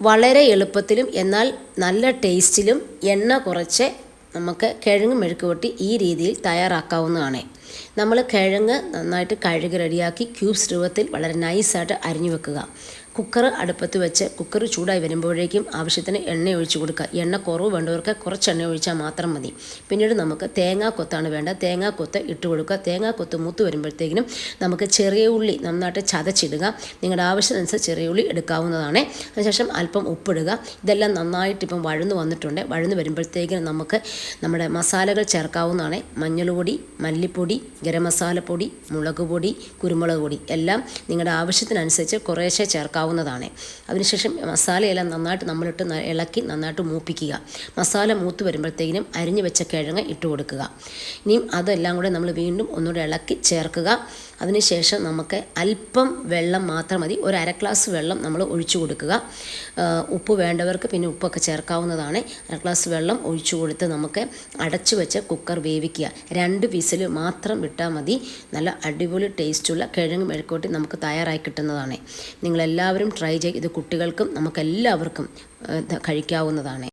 വളരെ എളുപ്പത്തിലും എന്നാൽ നല്ല ടേസ്റ്റിലും എണ്ണ കുറച്ച് നമുക്ക് കിഴങ്ങ് മെഴുക്ക് വരട്ടി ഈ രീതിയിൽ തയ്യാറാക്കാവുന്നതാണ്. നമ്മൾ കിഴങ്ങ് നന്നായിട്ട് കഴുകി റെഡിയാക്കി ക്യൂബ്സ് രൂപത്തിൽ വളരെ നൈസായിട്ട് അരിഞ്ഞു വെക്കുക. കുക്കർ അടുപ്പത്ത് വെച്ച് കുക്കർ ചൂടായി വരുമ്പോഴേക്കും ആവശ്യത്തിന് എണ്ണ ഒഴിച്ചു കൊടുക്കുക. എണ്ണ കുറവ് വേണ്ടവർക്ക് കുറച്ച് എണ്ണ ഒഴിച്ചാൽ മാത്രം മതി. പിന്നീട് നമുക്ക് തേങ്ങാക്കൊത്താണ് വേണ്ടത്. തേങ്ങാക്കൊത്ത് ഇട്ട് കൊടുക്കുക. തേങ്ങാക്കൊത്ത് മൂത്ത് വരുമ്പോഴത്തേക്കിനും നമുക്ക് ചെറിയ ഉള്ളി നന്നായിട്ട് ചതച്ചിടുക. നിങ്ങളുടെ ആവശ്യത്തിനനുസരിച്ച് ചെറിയ ഉള്ളി എടുക്കാവുന്നതാണ്. അതിനുശേഷം അല്പം ഉപ്പിടുക. ഇതെല്ലാം നന്നായിട്ട് ഇപ്പം വഴന്ന് വന്നിട്ടുണ്ട്. വഴന്ന് വരുമ്പോഴത്തേക്കിനും നമുക്ക് നമ്മുടെ മസാലകൾ ചേർക്കാവുന്നതാണ്. മഞ്ഞൾപ്പൊടി മല്ലിപ്പൊടി ഗരം മസാലപ്പൊടി മുളക് പൊടി കുരുമുളക് പൊടി എല്ലാം നിങ്ങളുടെ ആവശ്യത്തിനനുസരിച്ച് കുറേശ്ശെ ചേർക്കാവുന്നതാണ്. അതിനുശേഷം മസാലയെല്ലാം നന്നായിട്ട് നമ്മളിട്ട് ഇളക്കി നന്നായിട്ട് മൂപ്പിക്കുക. മസാല മൂത്ത് വരുമ്പോഴത്തേക്കിനും അരിഞ്ഞു വെച്ച കിഴങ്ങ് ഇട്ട് കൊടുക്കുക. ഇനിയും അതെല്ലാം കൂടെ നമ്മൾ വീണ്ടും ഒന്നുകൂടെ ഇളക്കി ചേർക്കുക. അതിനുശേഷം നമുക്ക് അല്പം വെള്ളം മാത്രം മതി. ഒരു അര ഗ്ലാസ് വെള്ളം നമ്മൾ ഒഴിച്ചു കൊടുക്കുക. ഉപ്പ് വേണ്ടവർക്ക് പിന്നെ ഉപ്പൊക്കെ ചേർക്കാവുന്നതാണ്. അര ഗ്ലാസ് വെള്ളം ഒഴിച്ചു കൊടുത്ത് നമുക്ക് അടച്ചു വെച്ച് കുക്കർ വേവിക്കുക. രണ്ട് വിസിൽ മാത്രം വിട്ടാൽ മതി. നല്ല അടിപൊളി ടേസ്റ്റുള്ള കിഴങ്ങ് മെഴുക്കോട്ടി നമുക്ക് തയ്യാറായി കിട്ടുന്നതാണ്. നിങ്ങളെല്ലാവരും ട്രൈ ചെയ്ത് ഇത് കുട്ടികൾക്കും നമുക്കെല്ലാവർക്കും കഴിക്കാവുന്നതാണ്.